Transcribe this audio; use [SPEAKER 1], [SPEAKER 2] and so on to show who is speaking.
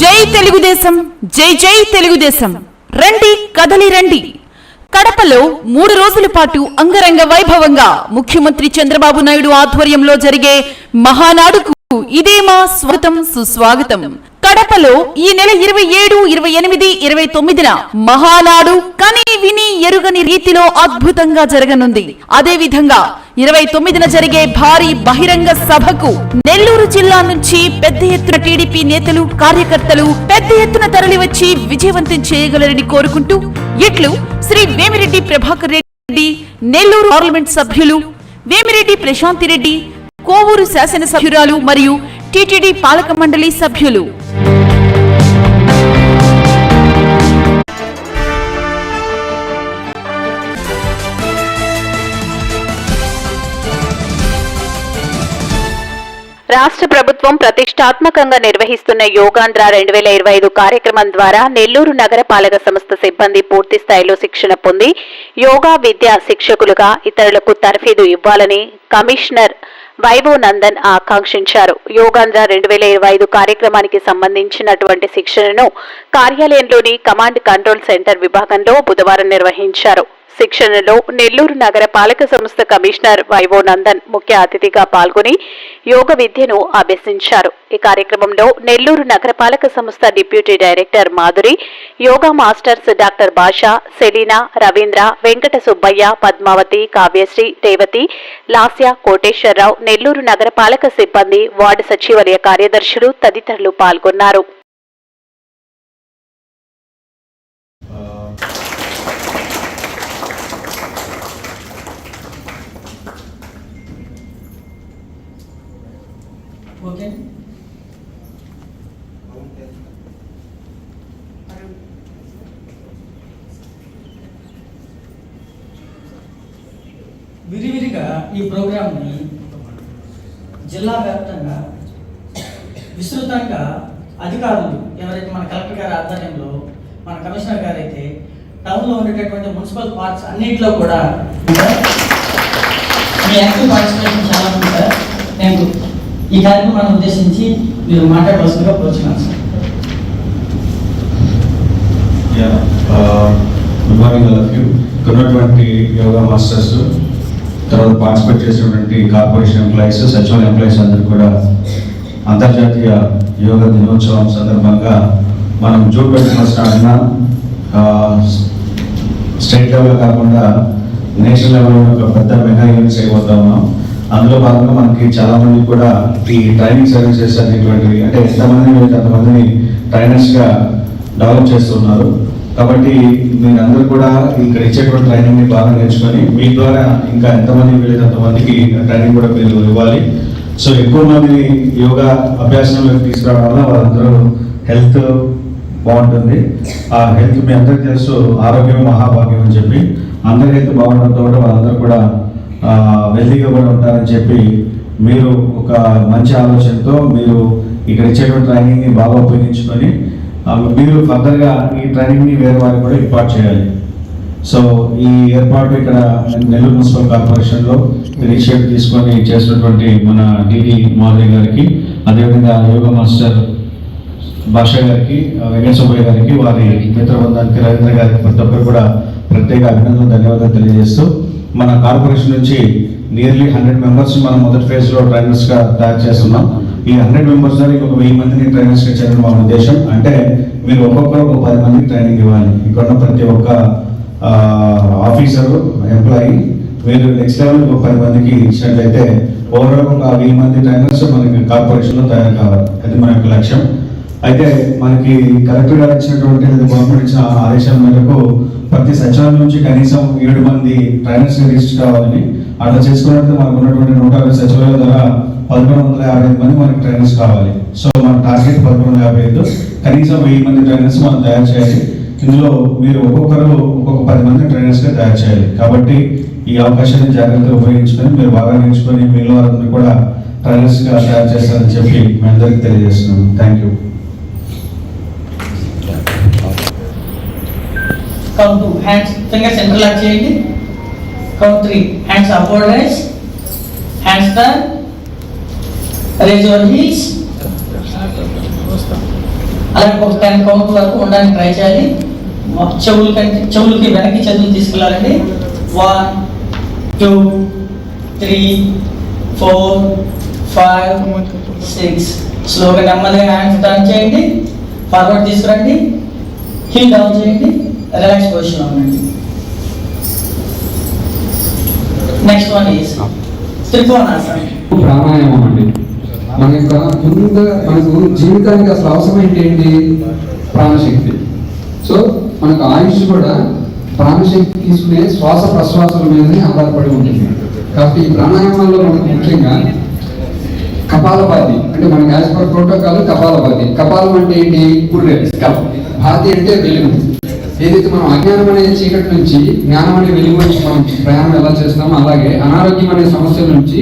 [SPEAKER 1] జై తెలుగుదేశం జై జై తెలుగుదేశం. రండి కదలి రండి. కడపలో మూడు రోజుల పాటు అంగరంగ వైభవంగా ముఖ్యమంత్రి చంద్రబాబు నాయుడు ఆధ్వర్యంలో జరిగే మహానాడుకు ఇదే మా స్వాగతం సుస్వాగతం. కడపలో ఈ నెల ఇరవై ఏడు ఇరవై ఎనిమిది ఇరవై తొమ్మిదిన మహానాడు కని విని ఎరుగని రీతిలో అద్భుతంగా జరగనుంది. అదే విధంగా ఇరవై తొమ్మిదిన జరిగే భారీ బహిరంగ సభకు నెల్లూరు జిల్లా నుంచి పెద్ద ఎత్తున టీడీపీ నేతలు కార్యకర్తలు పెద్ద ఎత్తున తరలివచ్చి విజయవంతం చేయగలరని కోరుకుంటూ ఇట్లు శ్రీ వేమిరెడ్డి ప్రభాకర్ రెడ్డి నెల్లూరు పార్లమెంట్ సభ్యులు వేమిరెడ్డి ప్రశాంతి రెడ్డి కోవూరు శాసనసభ్యురాలు మరియు టిటిడి పాలక మండలి సభ్యులు.
[SPEAKER 2] రాష్ట్ర ప్రభుత్వం ప్రతిష్టాత్మకంగా నిర్వహిస్తున్న యోగాంధ్ర రెండు వేల ఇరవై ఐదు కార్యక్రమం ద్వారా నెల్లూరు నగరపాలక సంస్థ సిబ్బంది పూర్తి స్థాయిలో శిక్షణ పొంది యోగా విద్యా శిక్షకులుగా ఇతరులకు తర్ఫీదు ఇవ్వాలని కమిషనర్ వైభవ్ నందన్ ఆకాంక్షించారు. యోగాంధ్ర రెండు వేల ఇరవై ఐదు కార్యక్రమానికి సంబంధించినటువంటి శిక్షణను కార్యాలయంలోని కమాండ్ కంట్రోల్ సెంటర్ విభాగంలో బుధవారం నిర్వహించారు. శిక్షణలో నెల్లూరు నగర పాలక సంస్థ కమిషనర్ వైవో నందన్ ముఖ్య అతిథిగా పాల్గొని యోగ విద్యను అభ్యసించారు. ఈ కార్యక్రమంలో నెల్లూరు నగరపాలక సంస్థ deputy director Madhuri yoga masters doctor Basha Selina Ravindra Venkata Subbaiah Padmavathi Kavyasri Revathi Lasya Koteswararao Nellore నగరపాలక సిబ్బంది వార్డు సచివాలయ కార్యదర్శులు తదితరులు పాల్గొన్నారు.
[SPEAKER 3] ఓకే. విరివిరిగా ఈ ప్రోగ్రాంని జిల్లా వ్యాప్తంగా విస్తృతంగా అధికారులు ఎవరైతే మన కలెక్టర్ గారి ఆధ్వర్యంలో మన కమిషనర్ గారు అయితే టౌన్లో ఉండేటటువంటి మున్సిపల్ పార్క్స్ అన్నింటిలో కూడా మీ యాక్టివ్ పార్టిసిపేషన్ చాలా ఉంది సార్. థ్యాంక్ యూ ఈ కార్యక్రమాన్ని ఉద్దేశించి మీరు మాట్లాడవలసిందిగా కోరుచున్నాను sir.
[SPEAKER 4] Yeah good morning all of you ఉన్నటువంటి యోగా మాస్టర్స్ తర్వాత పార్టిసిపేట్ చేసినటువంటి కార్పొరేషన్ ఎంప్లాయీస్ సచివాలయ ఎంప్లాయీస్ అందరూ కూడా అంతర్జాతీయ యోగా దినోత్సవం సందర్భంగా మనం జూన్ ట్వంటీ ఫస్ట్ ఆడిన స్టేట్ లెవెల్ కాకుండా నేషనల్ లెవెల్లో ఒక పెద్ద మెగా ఈవెంట్స్ అయిపోతా ఉన్నాం. అందులో భాగంగా మనకి చాలా మంది కూడా ఈ ట్రైనింగ్ సర్వీసెస్ అనేటువంటివి అంటే ఎంతమంది వీళ్ళకి అంతమందిని ట్రైనర్స్గా డెవలప్ చేస్తున్నారు. కాబట్టి మీరందరూ కూడా ఇక్కడ ఇచ్చేటువంటి ట్రైనింగ్ని బాగా నేర్చుకొని మీ ద్వారా ఇంకా ఎంతమంది వీలైతే అంతమందికి ట్రైనింగ్ కూడా మీరు ఇవ్వాలి. సో ఎక్కువ మంది యోగా అభ్యాసంలోకి తీసుకురావడం వల్ల వాళ్ళందరూ హెల్త్ బాగుంటుంది. ఆ హెల్త్ మీ అందరికీ తెలుసు ఆరోగ్యం మహాభాగ్యం అని చెప్పి. అందరి హెల్త్ బాగుండడంతో కూడా వాళ్ళందరూ కూడా వెల్తీగా కూడా ఉంటారని చెప్పి మీరు ఒక మంచి ఆలోచనతో మీరు ఇక్కడ ఇచ్చేటువంటి ట్రైనింగ్ని బాగా ఉపయోగించుకొని మీరు ఫర్దర్గా ఈ ట్రైనింగ్ని వేరే వారికి కూడా ఇంపార్ట్ చేయాలి. సో ఈ ఏర్పాటు ఇక్కడ నెల్లూరు మున్సిపల్ కార్పొరేషన్లో ఇనిషియేటివ్ తీసుకొని చేసినటువంటి మన డిడి మాధవి గారికి అదేవిధంగా యోగా మాస్టర్ భాష గారికి ఆ, వెంకట సుబ్బయ్య గారికి వారి మిత్ర బృందానికి రవీంద్ర గారికి ప్రతి ఒక్కరు కూడా ప్రత్యేక అభినందనలు ధన్యవాదాలు తెలియజేస్తూ మన కార్పొరేషన్ నుంచి నియర్లీ హండ్రెడ్ మెంబర్స్ మనం మొదటి ఫేజ్లో ట్రైనర్స్గా తయారు చేస్తున్నాం. ఈ హండ్రెడ్ మెంబర్స్ ద్వారా ఇంకొక వెయ్యి మందిని ట్రైనర్స్గా చేయడం మా ఉద్దేశం. అంటే మీరు ఒక్కొక్కరు ఒక పది మందికి ట్రైనింగ్ ఇవ్వాలి. ఇక్కడ ప్రతి ఒక్క ఆఫీసరు ఎంప్లాయీ మీరు నెక్స్ట్ లెవెల్ ఒక పది మందికి ఇచ్చినట్లయితే ఓవరాల్ ఒక వెయ్యి మంది ట్రైనర్స్ మనకి కార్పొరేషన్లో తయారు కావాలి. అది మన యొక్క లక్ష్యం. అయితే మనకి కలెక్టర్ గారు ఇచ్చినటువంటి గవర్నమెంట్ ఇచ్చిన ఆదేశాల మేరకు ప్రతి సచివాలయం నుంచి కనీసం ఏడు మంది ట్రైనర్స్ రిజిస్టర్ కావాలని అట్లా చేసుకున్నట్టు మనకు ఉన్నటువంటి నూట యాభై సచివాలయాల ద్వారా పదకొండు వందల యాభై ఐదు మంది మనకి ట్రైనర్స్ కావాలి. సో మన టార్గెట్ పదకొండు వందల యాభై ఐదు. కనీసం వెయ్యి మంది ట్రైనర్స్ మనం తయారు చేయాలి. ఇందులో మీరు ఒక్కొక్కరు ఒక్కొక్క పది మంది ట్రైనర్స్గా తయారు చేయాలి. కాబట్టి ఈ అవకాశాన్ని జాగ్రత్తగా ఉపయోగించుకొని మీరు బాగా నేర్చుకొని మిగిలిన వారందరూ కూడా ట్రైనర్స్గా తయారు చేస్తారని చెప్పి మీ అందరికీ తెలియజేస్తున్నాను. Thank you
[SPEAKER 3] count two hands finger centre lock చేయండి. Count three hands upward raise hands turn raise your heels అలాగే ఒక టెన్ కౌంట్ వరకు ఉండడానికి ట్రై చేయాలి. చెవులు కంటే చెవులకి వెనక్కి చదువులు తీసుకెళ్ళాలండి. One two three four five six స్లోగా నెమ్మదిగా హ్యాండ్స్ టర్న్ చేయండి. ఫార్వర్డ్ తీసుకురండి. హిల్ డౌన్ చేయండి. నెక్స్ట్ వన్ ఈస్ త్రికోణాసనం
[SPEAKER 5] ప్రాణాయామం అండి. మన యొక్క ముందు మనకు జీవితానికి అసలు అవసరం ఏంటి? ప్రాణశక్తి. సో మనకు ఆయుష్ కూడా ప్రాణశక్తి తీసుకునే శ్వాస ప్రశ్వాసాల మీదనే ఆధారపడి ఉంటుంది. కాబట్టి ఈ ప్రాణాయామాల్లో మనకు ముఖ్యంగా కపాలభాతి అంటే మనకి యాజ్ పర్ ప్రోటోకాల్ కపాలభాతి కపాలం అంటే ఏంటి? పుర్రె స్కల్ భాతి అంటే వెలుగు ఏదైతే మనం అజ్ఞానం అనే చీకటి నుంచి జ్ఞానం అనే వెలుగు నుంచి మనం ప్రయాణం ఎలా చేస్తామో అలాగే అనారోగ్యం అనే సమస్యల నుంచి